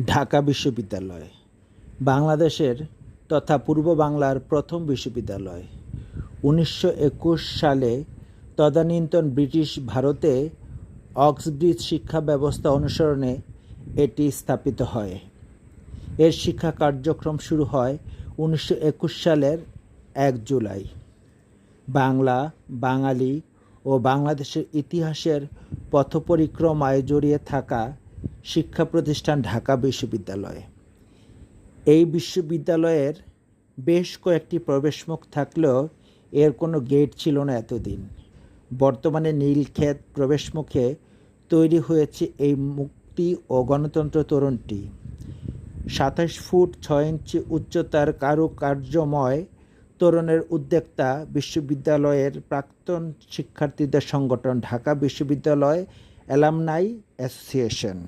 ঢাকা বিশ্ববিদ্যালয়, বাংলাদেশের তথা পূর্ব বাংলার প্রথম বিশ্ববিদ্যালয়। উনিশশো একুশ সালে তদানীন্তন ব্রিটিশ ভারতে অক্সব্রিজ শিক্ষা ব্যবস্থা অনুসরণে এটি স্থাপিত হয়। এর শিক্ষা কার্যক্রম শুরু হয় উনিশশো একুশ সালের এক জুলাই। বাংলা, বাঙালি ও বাংলাদেশের ইতিহাসের পথপরিক্রমায় জড়িয়ে থাকা শিক্ষা প্রতিষ্ঠান ঢাকা বিশ্ববিদ্যালয়। এই বিশ্ববিদ্যালয়ের বেশ কয়েকটি প্রবেশমুখ থাকলেও এর কোনো গেট ছিল না এতদিন। বর্তমানে নীলক্ষেত প্রবেশমুখে তৈরি হয়েছে এই মুক্তি ও গণতন্ত্র তোরণটি। সাতাশ ফুট ছয় ইঞ্চি উচ্চতার কারুকার্যময় তোরণের উদ্যোক্তা বিশ্ববিদ্যালয়ের প্রাক্তন শিক্ষার্থীদের সংগঠন ঢাকা বিশ্ববিদ্যালয় অ্যালামনাই অ্যাসোসিয়েশন।